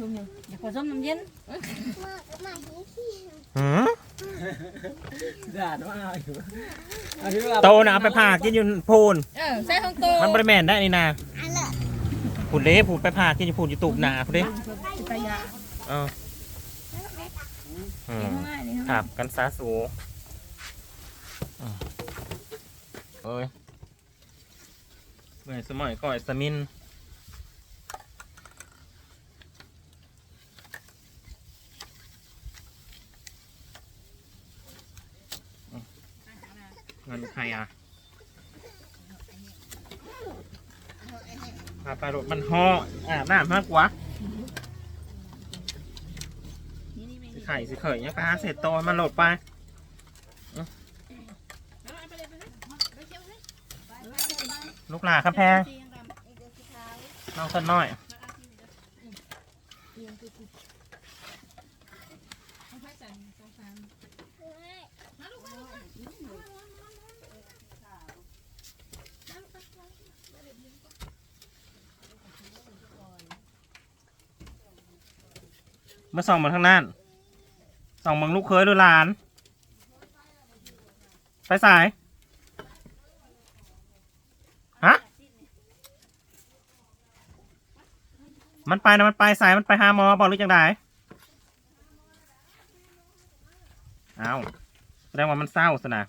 ยุ่งอยู่อยากผสมน้ำเย็นหืมด่าว่าเอาอยู่เอาที่ว่าโตนะเอาไปผ่ากินอยู่พูนเออใส่ของโตมันบริแมนได้นี่นาพูดเด้พูดไปผ่ากินอยู่พูนอยู่ตูบหนาพูดเด้สิตายาเอออืเลี้ยมงง่ายเลยครับกันซาสูอืมเอ้ยเมื่อยสมัยก่อยสมินอืมเงิน ใครอะพาไปรถมันห่ออาบน้ำมากกว่าไข่สิเขยเนี่ยปหาเศษโตมันโหลดไปลูกหลาครับแพงน้องคนน้อย มาส่องมาทางนั้นส่องบังลูกเคยหรือหลาน ไปสาย ฮะ มันไปนะมันไปสายมันไปหาหมอบอกหรือจังไดเอาแสดงว่ามันเศร้าสนะ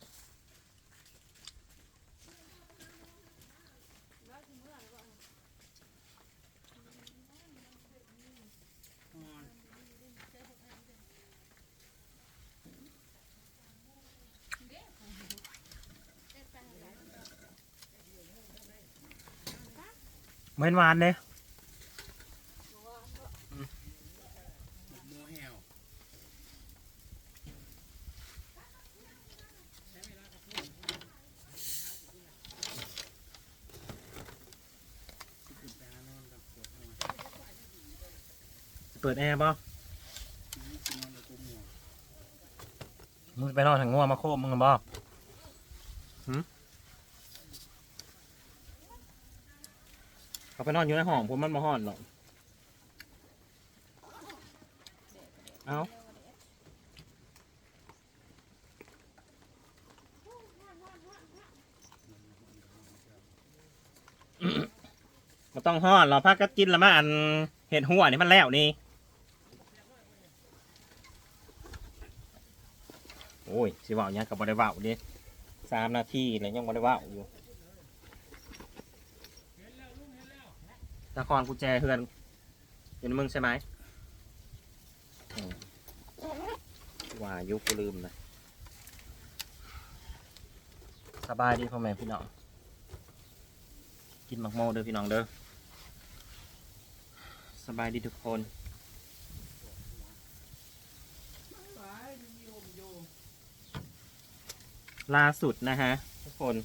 เหมือนหวานเลยเปิดแอร์ป่ะมึงไปนอนทางงัวมาโคบมึงกันบ่หืม เขาไปนอนอยู่ในห้องผมมันมาห้อนหรอกเอาก็ต้องห่อนเราพักก็กินล้วมาอันเห็ดหัวนี่มันแล้วนี่ โอ้ยสิเว่าเนี่ยกับบริวาเดิสามนาทีแล้วยังบริวาอยู่ ตะคอนกุญแจเฮือนอยู่ในมึงใช่ไหมว่ายุกูลืมนะสบายดีพ่อแม่พี่น้อง กินหมักโมเด้อพี่น้องเด้อสบายดีทุกคนล่าสุดนะฮะทุกคน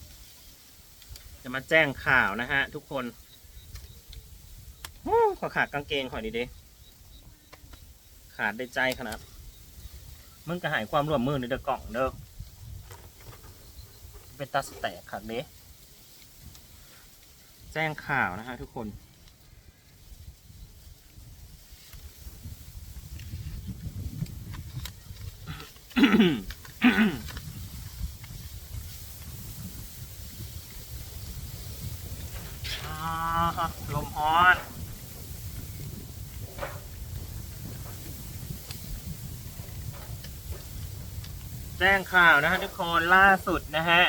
จะมาแจ้งข่าวนะฮะทุกคน ขอขาดกางเกงขอยดีเด้ขาดได้ใจขนาด มึงก็หายความร่วมมือในเด้อกล่องเด้อเป็นตาสแตกขาดเด้แจ้งข่าวนะฮะทุกคนลมฮอน แจ้งข่าวนะฮะทุกคนล่าสุดนะฮะ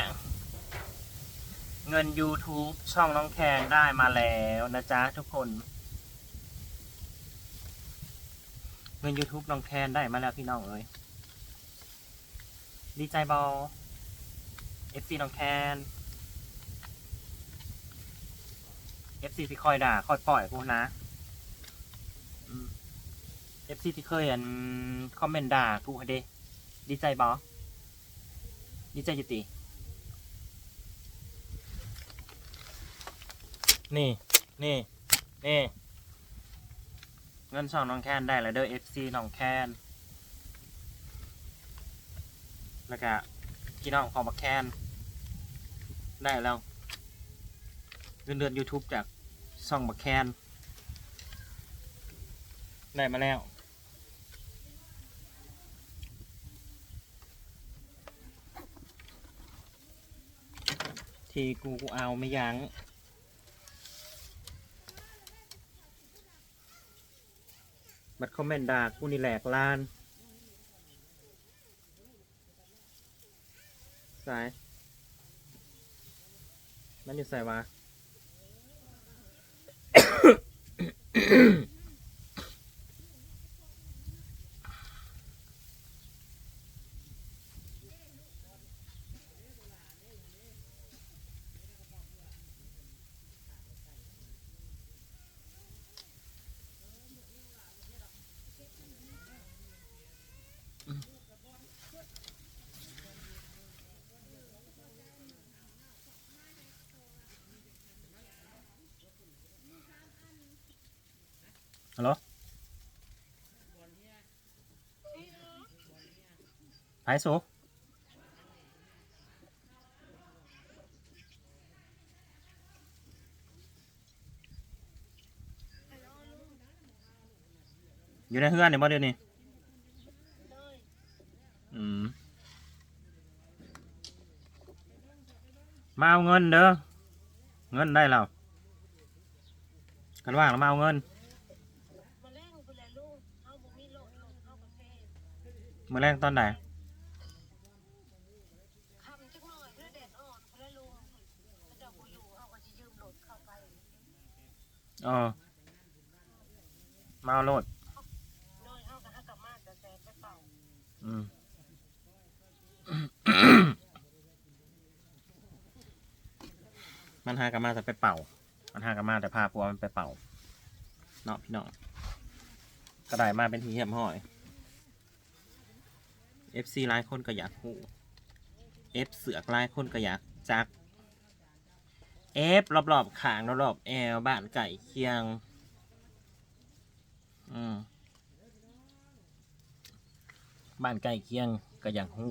เงิน YouTube ช่องน้องแคนได้มาแล้วนะจ๊ะทุกคน เงิน YouTube น้องแคนได้มาแล้วพี่น้องเอ้ยดีใจบอล FC น้องแคน FC ที่คอยด่าคอยปล่อยพวกนะเอืม FC ที่เคยอันคอมเมนต์ด่ากูให้เดดีใจบอ ดีใจจิตินี่ นี่ นี่ เงินช่องน้องแคนได้แล้วเด้อ FC น้องแคนแล้วก็พี่น้องของบักแคนได้แล้วเงินเดือน YouTube จากช่องบักแคนได้มาแล้ว ทีกูกูเอาไม่ยัง้งบัดคอมเมนต์ด่ากูนี่แหลกลานสายมันอยู่ใส่วะ ฮัลโหลไผสูอยู่ในเฮือนเนี่ยบ่เดี๋ยวนี้อืม มาเอาเงินเด้อ เงินได้แล้วกันว่างแล้วมาเอาเงิน มาแรงไปเลยลูกเอาบ่มีโลดโลดเอากาแฟ มื่อแรกตอนไหนคำจักหน่อยเพื่อแดดอ่อนเพื่อลุงพระเจ้าบ่อยู่เอาก็สิยืมโหลดเข้าไปเออมาเอาโลดโดยเอาก็หากลับมาแต่แต่ไปเป่าอืมมันหากนมาแต่ไปเป่า มันหากนมาแต่พาปัวมันไปเป่า เนาะพี่น้องกระไดมาเป็นทีเหียมห้อย FC หลายคนก็อยากหู F เสือกหลายคนก็อยากจัก F รอบๆขางรอบๆแอวบ้านไก่เคียง อืมบ้านใกล้เคียงก็อย่างหู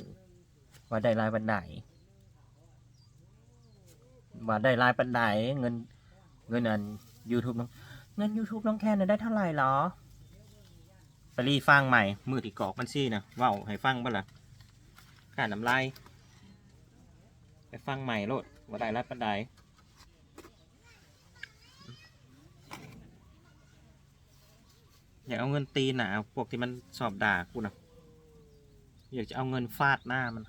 ว่าได้รายบันไดว่าได้รายบันไดเงินเงินอัน YouTube น้องเงิน YouTube น้องแคนน่ะได้เท่าไหร่หรอ ไปรีฟังใหม่ มือที่กรอกมันชีนะว้าวให้ฟังบ้างล่ะการน้ำลายไปฟังใหม่โลดว่าได้รับปันไดอยากเอาเงินตีหนาพวกที่มันสอบด่ากูนะอยากจะเอาเงินฟาดหน้ามัน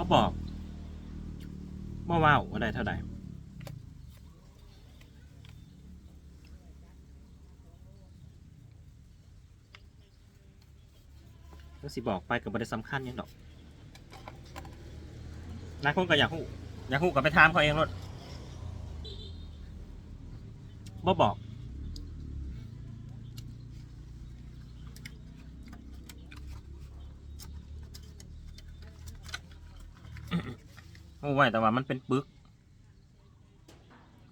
ว่าบอกว่าว้าวว่าได้เท่าไหร่ก็สิบอกไปกับบริสำคัญยังดอกนักคุณก็อยากหูอยากหูก็ไปถามเขาเองรถบ่บอก โอ้ไว้แต่ว่ามันเป็นปึก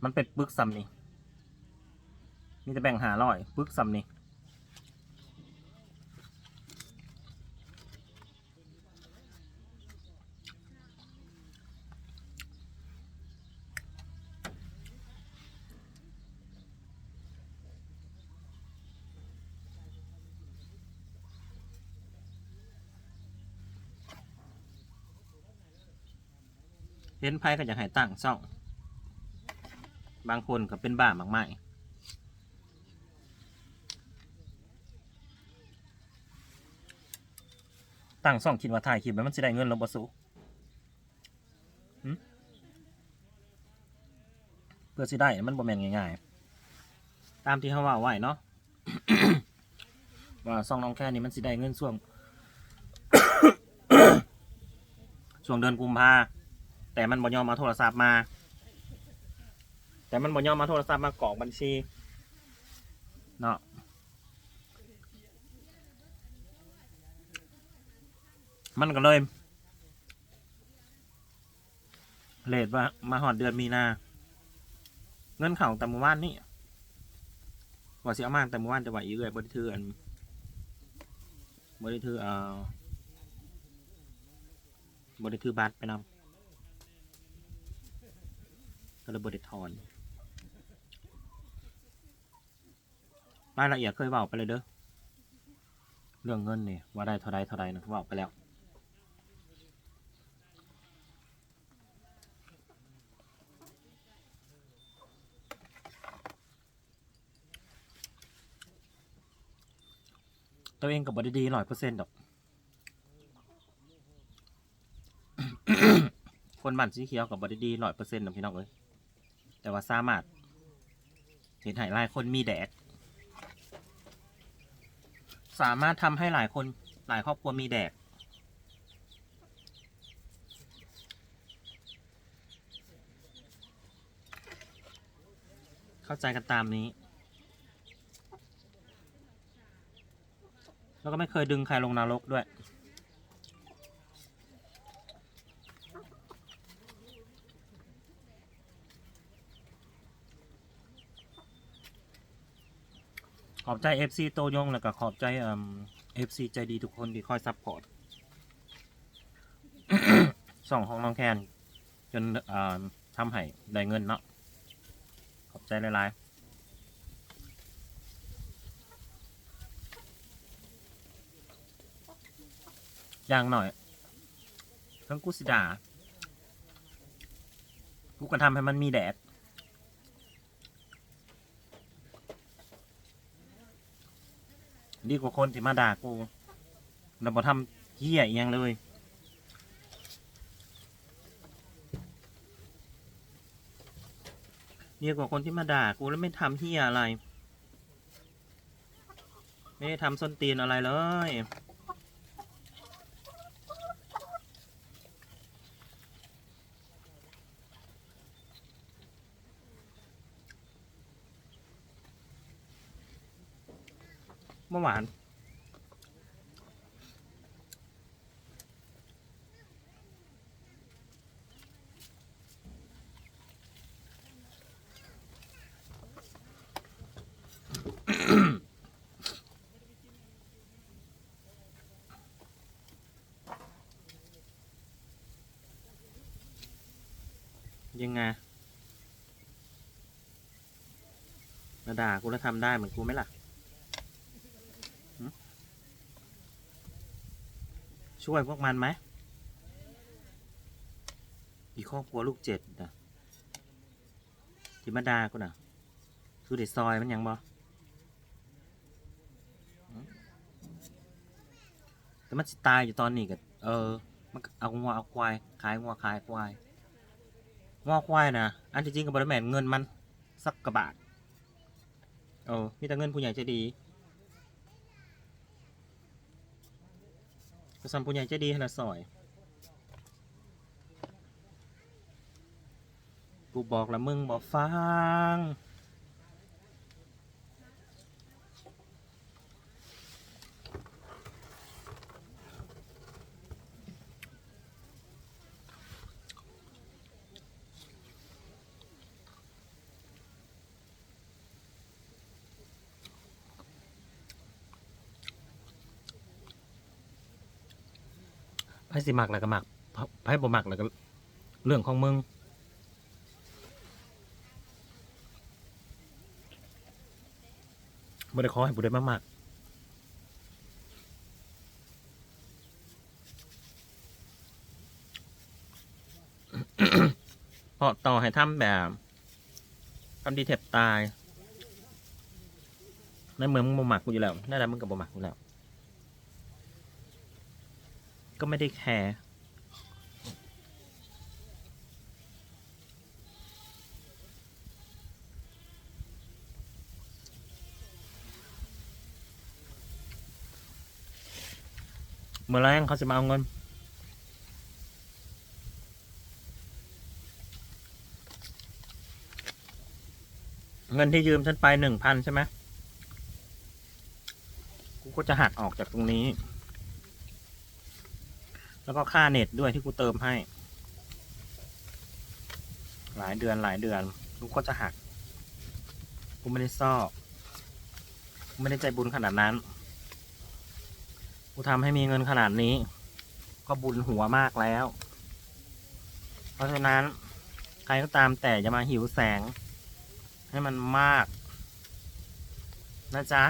มันเป็นปึกซ้ำนี่มีแต่แบ่งหาร้อยปึกซ้ำนี่ เห็นไพ่ก็อยากให้ตั้งซ่อง บางคนก็เป็นบ้ามากมายตั้งซ่องคิดว่าถ่ายคลิปมันจะได้เงินหรือบ่สูเพื่อสิได้มันบ่แม่นง่ายๆ ตามที่เขาว่าไว้เนาะว่าซ่องน้องแค่นี้มันสิได้เงินช่วงช่วงเดือนกุมภา แต่มันบ่ยอมมาโทรศัพท์มา แต่มันบ่ยอมมาโทรศัพท์มากรอกบัญชีเนาะมันก็เลยเลทว่ามาหอดเดือนมีนาเงินเข่าแต่เมื่อวานนี่ว่าสิเอามาแต่เมื่อวานจะไหวอยู่เลยบริทืออันบริทือเอ่อบริถือบัตรไปนำ ก็เลยบริถอนรายละเอียดเคยเว่าไปเลยเด้อ เรื่องเงินเนี่ยว่าได้เท่าใดเท่าใดนะเว่าไปแล้วตัวเองกับบอดีร้อยเปอร์เซ็นต์ดอก คนบันสีเขียวกับบอดีร้อยเปอร์เซ็นต์ดอกพี่น้องเอ้ย แต่ว่าสามารถเห็นหายหลายคนมีแดดสามารถทำให้หลายคนหลายครอบครัวมีแดดเข้าใจกันตามนี้ แล้วก็ไม่เคยดึงใครลงนรกด้วย อบใจ FC โตยงแล้วก็ขอบใจเอ่อ FC ใจดีทุกคนที่คอยซัพพอร์ตส่องของน้องแคน จนเอ่อทำให้ได้เงินเนาะขอบใจหลายๆอย่างหน่อยทั้งกูสิดา กูก็ทำให้มันมีแดด ดีกว่าคนที่มาด่ากูเราบอทำเหี้ยอีหยังเลย ดีกว่าคนที่มาด่ากูแล้วไม่ทำเหี้ยอะไร ไม่ได้ทำส้นตีนอะไรเลย ยังไง มาด่ากูแล้วทำได้เหมือนกูไหมล่ะ ช่วยพวกมันไหม อีครอบครัวลูกเจ็ดนะที่มาดากูน่ะคือเด็ดซอยมันยังบ่แต่มันตายอยู่ตอนนี้กับเออ มันเอางัวเอาควาย ขายงัวขายควาย งัวควายนะอันที่จริงกับบริแมนเงินมันสักกระบาทเออมีแต่เงินผู้ใหญ่ใจดีกระสัมผู้ใหญ่ใจดีขนาดซอยกูบอกแล้วมึงบอกฟัง ไพ่สิมักแล้วก็มักไพ่บ่มักแล้วก็เรื่องของมึงบ่ได้ขอให้ผู้ใดมามากเพราะต่อให้ทำแบบทำดีเทบตายในเมืองมึงบ่มักกูอยู่แล้วนั่นแหละมึงกับบ่มักกูแล้ว ก็ไม่ได้แคร์เมื่อแรเขาจะมาเอาเงิน เงินที่ยืมฉันไปหนึ่งพันใช่ไหมกูก็จะหักออกจากตรงนี้ แล้วก็ค่าเน็ตด้วยที่กูเติมให้ หลายเดือนหลายเดือนกูก็จะหัก กูไม่ได้ซอกกูไม่ได้ใจบุญขนาดนั้น กูทำให้มีเงินขนาดนี้ ก็บุญหัวมากแล้วเเพราะฉะนั้น ใครก็ตามแต่อย่ามาหิวแสง ให้มันมาก นะจ๊ะ